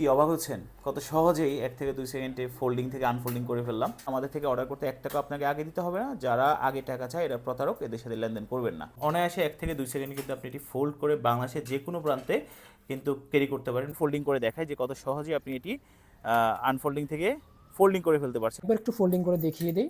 কি অবাক হচ্ছেন? কত সহজেই এক থেকে দুই সেকেন্ডে ফোল্ডিং থেকে আনফোল্ডিং করে ফেললাম। আমাদের থেকে অর্ডার করতে এক টাকা আপনাকে আগে দিতে হবে না। যারা আগে টাকা চায় এরা প্রতারক এদের সাথে লেনদেন করবেন না। অনায়াসে এক থেকে দুই সেকেন্ডে কিন্তু আপনি এটি ফোল্ড করে বাংলাদেশের যে কোনো প্রান্তে কিন্তু ক্যারি করতে পারেন। ফোল্ডিং করে দেখায় যে কত সহজে আপনি এটি আনফোল্ডিং থেকে ফোল্ডিং করে ফেলতে পারছেন। এবার একটু ফোল্ডিং করে দেখিয়ে দিই।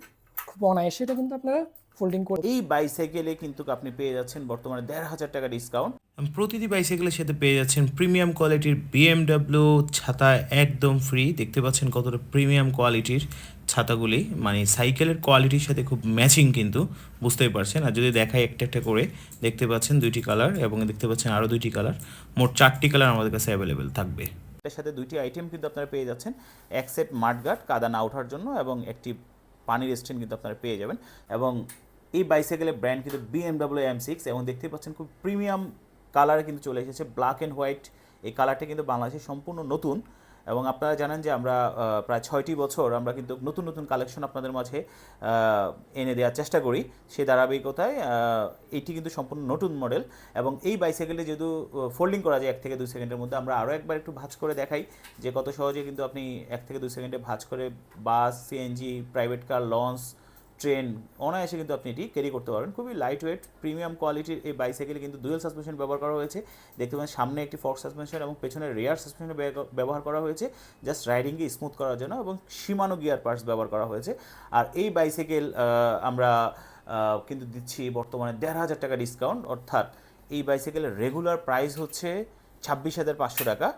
খুব অনায়াসে এটা কিন্তু আপনারা ফোল্ডিং করে এই বাইসাইকেলে কিন্তু আপনি পেয়ে যাচ্ছেন বর্তমানে দেড় হাজার টাকা ডিসকাউন্ট প্রতিটি বাইসাইকেলের সাথে পেয়ে যাচ্ছেন প্রিমিয়াম কোয়ালিটির বিএমডাব্লিউ ছাতা একদম ফ্রি দেখতে পাচ্ছেন কতটা প্রিমিয়াম কোয়ালিটির ছাতাগুলি। মানে সাইকেলের কোয়ালিটির সাথে খুব ম্যাচিং কিন্তু, বুঝতেই পারছেন। আর যদি দেখায় একটা একটা করে, দেখতে পাচ্ছেন দুইটি কালার এবং দেখতে পাচ্ছেন আরও দুইটি কালার মোট চারটি কালার আমাদের কাছে অ্যাভেলেবেল থাকবে। এটার সাথে দুইটি আইটেম কিন্তু আপনারা পেয়ে যাচ্ছেন। এক সেট মাঠগার্ড কাদা না ওঠার জন্য এবং একটি পানির স্ট্যান্ড কিন্তু আপনারা পেয়ে যাবেন। এবং এই বাইসাইকেলের ব্র্যান্ড কিন্তু বিএমডাব্লিউ এম সিক্স এবং দেখতে পাচ্ছেন খুব প্রিমিয়াম কালারে কিন্তু চলে এসেছে ব্ল্যাক অ্যান্ড হোয়াইট এই কালারটা কিন্তু বাংলাদেশে সম্পূর্ণ নতুন এবং আপনারা জানেন যে আমরা প্রায় ছয়টি বছর আমরা কিন্তু নতুন নতুন কালেকশন আপনাদের মাঝে এনে দেওয়ার চেষ্টা করি। সেই ধারাবাহিকতায় এটি কিন্তু সম্পূর্ণ নতুন মডেল এবং এই বাইসাইকেলে যেহেতু ফোল্ডিং করা যায় এক থেকে দুই সেকেন্ডের মধ্যে, আমরা আরও একবার একটু ভাঁজ করে দেখাই যে কত সহজে কিন্তু আপনি এক থেকে দুই সেকেন্ডে ভাঁজ করে bus CNG private car launch train অনায়াসে কিন্তু আপনি এটি ক্যারি করতে পারবেন। খুবই লাইট ওয়েট প্রিমিয়াম কোয়ালিটির এই বাইসাইকেলে কিন্তু ডুয়েল সাসপেনশন ব্যবহার করা হয়েছে। দেখতে পাচ্ছেন সামনে একটি ফর্ক সাসপেনশন এবং পেছনে রেয়ার সাসপেনশন ব্যবহার করা হয়েছে। জাস্ট রাইডিংকে স্মুথ করার জন্য এবং সীমানো গিয়ার পার্টস ব্যবহার করা হয়েছে। আর এই বাইসাইকেল আমরা কিন্তু দিচ্ছি বর্তমানে দেড় হাজার টাকা ডিসকাউন্ট অর্থাৎ এই বাইসাইকেলের রেগুলার প্রাইস হচ্ছে ছাব্বিশ হাজার পাঁচশো টাকা,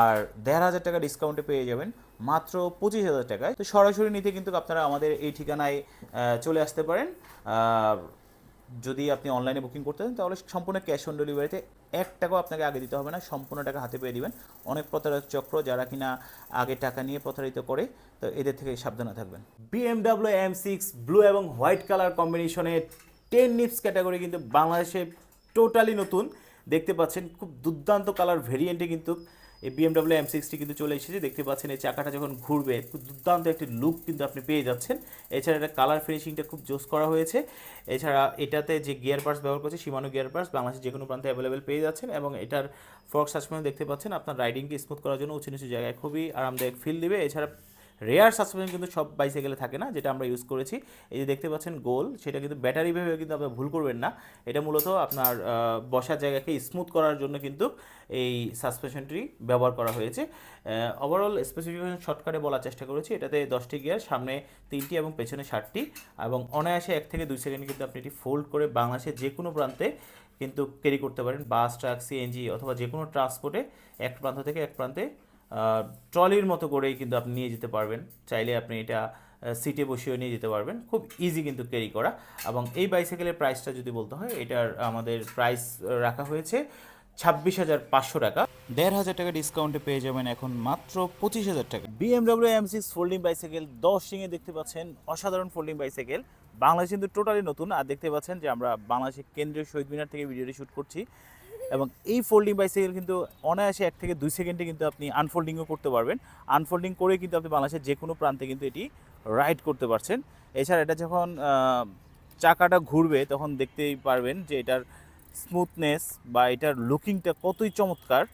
আর দেড় হাজার টাকা ডিসকাউন্টে পেয়ে যাবেন মাত্র পঁচিশ হাজার টাকায়। তো সরাসরি নিতে কিন্তু আপনারা আমাদের এই ঠিকানায় চলে আসতে পারেন। যদি আপনি অনলাইনে বুকিং করতে চান, তাহলে সম্পূর্ণ ক্যাশ অন ডেলিভারিতে এক টাকাও আপনাকে আগে দিতে হবে না, সম্পূর্ণ টাকা হাতে পেয়ে দিবেন। অনেক প্রতারক চক্র যারা কিনা আগে টাকা নিয়ে প্রতারিত করে, তো এদের থেকে সাবধানে থাকবেন। বিএমডাব্লিউ এম সিক্স ব্লু এবং হোয়াইট কালার কম্বিনেশনে টেন নিপস ক্যাটাগরি কিন্তু বাংলাদেশে টোটালি নতুন। দেখতে পাচ্ছেন খুব দুর্দান্ত কালার ভেরিয়েন্টে কিন্তু এই বিএমডাব্লিউ এম সিক্সটি কিন্তু চলে এসেছে। দেখতে পাচ্ছেন এই চাকাটা যখন ঘুরবে, খুব দুর্দান্ত একটি লুক কিন্তু আপনি পেয়ে যাচ্ছেন। এছাড়া এটা কালার ফিনিশিংটা খুব জোস করা হয়েছে। এছাড়া এটাতে যে গিয়ার পার্টস ব্যবহার করছে সীমানো গিয়ার পার্টস বাংলাদেশের যে কোনো প্রান্তে অ্যাভেলেবেল পেয়ে যাচ্ছেন এবং এটার ফর্ক সাসপেন্স দেখতে পাচ্ছেন। আপনার রাইডিংকে স্মুথ করার জন্য উঁচু নিচু জায়গায় খুবই আরামদায়ক ফিল দিবে। এছাড়া রেয়ার সাসপেনশন কিন্তু সব বাইসাইকেলে থাকে না, যেটা আমরা ইউজ করেছি। এই যে দেখতে পাচ্ছেন গোল, সেটা কিন্তু ব্যাটারি ভেবে কিন্তু আপনার ভুল করবেন না। এটা মূলত আপনার বসার জায়গাকে স্মুথ করার জন্য কিন্তু এই সাসপেনশনটি ব্যবহার করা হয়েছে। ওভারঅল স্পেসিফিকেশন শর্টকাটে বলার চেষ্টা করেছি। এটাতে দশটি গিয়ার সামনে তিনটি এবং পেছনে ষাটটি এবং অনায়াসে এক থেকে দুই সেকেন্ড কিন্তু আপনি এটি ফোল্ড করে বাংলাদেশের যে কোনো প্রান্তে কিন্তু ক্যারি করতে পারেন। বাস ট্রাক সিএনজি অথবা যে কোনো ট্রান্সপোর্টে এক প্রান্ত থেকে এক প্রান্তে ট্রলির মতো করেই কিন্তু আপনি নিয়ে যেতে পারবেন। চাইলে আপনি এটা সিটে বসিয়েও নিয়ে যেতে পারবেন। খুব ইজি কিন্তু ক্যারি করা। এবং এই বাইসাইকেলের প্রাইসটা যদি বলতে হয় এটার আমাদের প্রাইস রাখা হয়েছে ছাব্বিশ হাজার পাঁচশো টাকা। দেড় হাজার টাকা ডিসকাউন্টে পেয়ে যাবেন এখন মাত্র পঁচিশ হাজার টাকা। BMW M six folding bicycle দশ সিংয়ে দেখতে পাচ্ছেন অসাধারণ ফোল্ডিং বাইসাইকেল বাংলাদেশ কিন্তু টোটালি নতুন। আর দেখতে পাচ্ছেন যে আমরা বাংলাদেশের কেন্দ্রীয় শহীদ মিনার থেকে ভিডিওটি শ্যুট করছি। এবং এই ফোল্ডিং বাইসাইকেল কিন্তু অনায়াসে এক থেকে দুই সেকেন্ডে কিন্তু আপনি আনফোল্ডিংও করতে পারবেন। আনফোল্ডিং করে কিন্তু আপনি বাংলাদেশের যে কোনো প্রান্তে কিন্তু এটি রাইড করতে পারছেন। এছাড়া এটা যখন চাকাটা ঘুরবে, তখন দেখতেই পারবেন যে এটার স্মুথনেস বা এটার লুকিংটা কতই চমৎকার।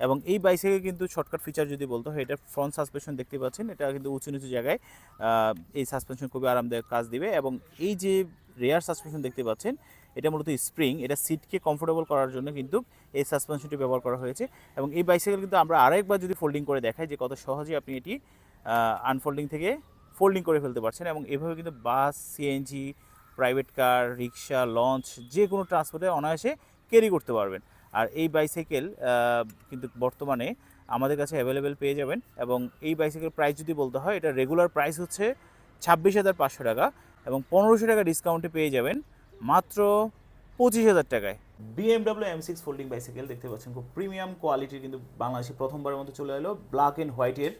এবং এই বাইসাইকেল কিন্তু শর্টকাট ফিচার যদি বলতে হয় এটার ফ্রন্ট সাসপেনশন দেখতে পাচ্ছেন। এটা কিন্তু উঁচু নিচু জায়গায় এই সাসপেনশন খুবই আরামদায়ক কাজ দিবে। এবং এই যে রেয়ার সাসপেনশন দেখতে পাচ্ছেন এটা মূলত স্প্রিং, এটা সিটকে কমফোর্টেবল করার জন্য কিন্তু এই সাসপেনশনটি ব্যবহার করা হয়েছে এবং এই বাইসাইকেল কিন্তু আমরা আরেকবার যদি ফোল্ডিং করে দেখাই যে কত সহজে আপনি এটি আনফোল্ডিং থেকে ফোল্ডিং করে ফেলতে পারছেন এবং এভাবে কিন্তু bus CNG private car rickshaw launch যে কোনো ট্রান্সপোর্টে অনায়াসে ক্যারি করতে পারবেন। আর এই বাইসাইকেল কিন্তু বর্তমানে আমাদের কাছে অ্যাভেলেবেল পেয়ে যাবেন এবং এই বাইসাইকেল প্রাইস যদি বলতে হয়, এটা রেগুলার প্রাইস হচ্ছে ছাব্বিশ হাজার পাঁচশো টাকা এবং পনেরোশো টাকা ডিসকাউন্টে পেয়ে যাবেন মাত্র পঁচিশ হাজার টাকায়। BMW M six folding bicycle দেখতে পাচ্ছেন, খুব প্রিমিয়াম কোয়ালিটির কিন্তু বাংলাদেশে প্রথমবারের মতো চলে এলো ব্ল্যাক অ্যান্ড হোয়াইটের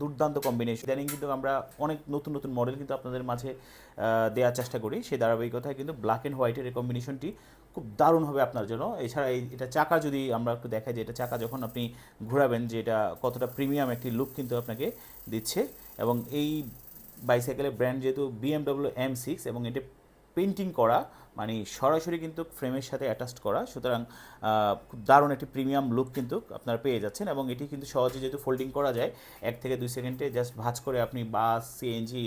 দুর্দান্ত কম্বিনেশন ইদানিং কিন্তু আমরা অনেক নতুন নতুন মডেল কিন্তু আপনাদের মাঝে দেওয়ার চেষ্টা করি। সেই ধারাবাহিকতায় কিন্তু ব্ল্যাক অ্যান্ড হোয়াইটের এই কম্বিনেশনটি খুব দারুণ হবে আপনার জন্য। এছাড়া এই, এটা চাকা যদি আমরা একটু দেখাই যে এটা চাকা যখন আপনি ঘোরাবেন যে এটা কতটা প্রিমিয়াম একটি লুক কিন্তু আপনাকে দিচ্ছে। এবং এই বাইসাইকেলের ব্র্যান্ড যেহেতু বিএমডাব্লিউ এম সিক্স এবং এটা পেন্টিং করা মানে সরাসরি কিন্তু ফ্রেমের সাথে অ্যাটাচড করা। সুতরাং দারুণ একটি প্রিমিয়াম লুক কিন্তু আপনারা পেয়ে যাচ্ছেন এবং এটি কিন্তু সহজে যেহেতু ফোল্ডিং করা যায়, এক থেকে দুই সেকেন্ডে জাস্ট ভাঁজ করে আপনি bus CNG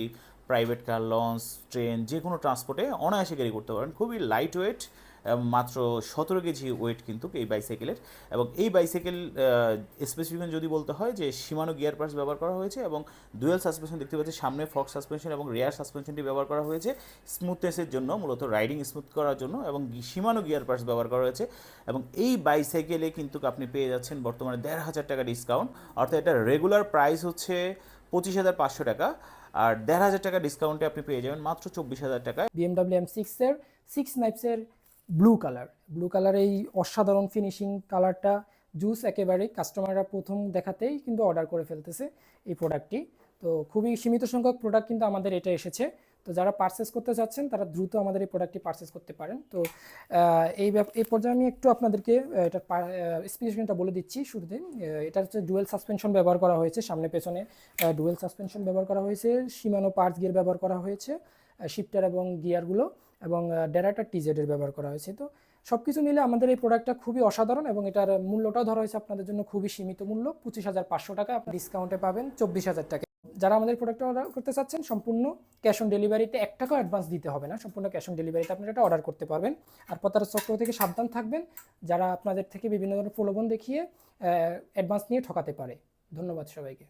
private car launch train যে কোনো ট্রান্সপোর্টে অনায়াসে ক্যারি করতে পারেন। খুবই লাইট ওয়েট মাত্র সতেরো কেজি ওয়েট কিন্তু এই বাইসাইকেলের এবং এই বাইসাইকেল স্পেসিফিকেশন যদি বলতে হয় যে সীমানো গিয়ার পার্টস ব্যবহার করা হয়েছে এবং ডুয়েল সাসপেনশন দেখতে পাচ্ছি, সামনে ফক সাসপেনশন এবং রেয়ার সাসপেনশনটি ব্যবহার করা হয়েছে স্মুথনেসের জন্য, মূলত রাইডিং স্মুথ করার জন্য এবং সীমানো গিয়ার পার্টস ব্যবহার করা হয়েছে। এবং এই বাইসাইকেলে কিন্তু আপনি পেয়ে যাচ্ছেন বর্তমানে দেড় হাজার টাকা ডিসকাউন্ট অর্থাৎ এটা রেগুলার প্রাইস হচ্ছে পঁচিশ হাজার পাঁচশো টাকা। আর দেড় হাজার টাকা ডিসকাউন্টে আপনি পেয়ে যাবেন মাত্র চব্বিশ হাজার টাকায়। বিএমডাব্লিউ এম সিক্সের সিক্স নাইপসের ব্লু কালার ব্লু কালার এই অসাধারণ ফিনিশিং কালারটা জুস একেবারেই কাস্টমাররা প্রথম দেখাতেই কিন্তু অর্ডার করে ফেলতেছে এই প্রোডাক্টটি তো খুবই সীমিত সংখ্যক প্রোডাক্ট কিন্তু আমাদের এটা এসেছে। তো যারা পারচেস করতে চাচ্ছেন, তারা দ্রুত আমাদের এই প্রোডাক্টটি পারচেস করতে পারেন। তো এই এই পর্যায়ে আমি একটু আপনাদেরকে এটার স্পেসিফিকেশনটা বলে দিচ্ছি শুরুতে। এটা হচ্ছে ডুয়েল সাসপেনশন ব্যবহার করা হয়েছে। সামনে পেছনে ডুয়েল সাসপেনশন ব্যবহার করা হয়েছে। সীমানো পার্টস গিয়ার ব্যবহার করা হয়েছে শিফটার এবং গিয়ারগুলো এবং ডেরাটা টিজেডের ব্যবহার করা হয়েছে। তো সব কিছু মিলে আমাদের এই প্রোডাক্টটা খুবই অসাধারণ এবং এটার মূল্যটাও ধরা হয়েছে আপনাদের জন্য খুবই সীমিত মূল্য। পঁচিশ হাজার পাঁচশো টাকা আপনি ডিসকাউন্টে পাবেন চব্বিশ হাজার টাকা। যারা আমাদের প্রোডাক্টটা অর্ডার করতে চাচ্ছেন, সম্পূর্ণ ক্যাশ অন ডেলিভারিতে এক টাকাও অ্যাডভান্স দিতে হবে না। সম্পূর্ণ ক্যাশ অন ডেলিভারিতে আপনারা এটা অর্ডার করতে পারবেন। আর প্রতারক চক্র থেকে সাবধান থাকবেন। যারা আপনাদের থেকে বিভিন্ন ধরনের প্রলোভন দেখিয়ে অ্যাডভান্স নিয়ে ঠকাতে পারে। ধন্যবাদ সবাইকে।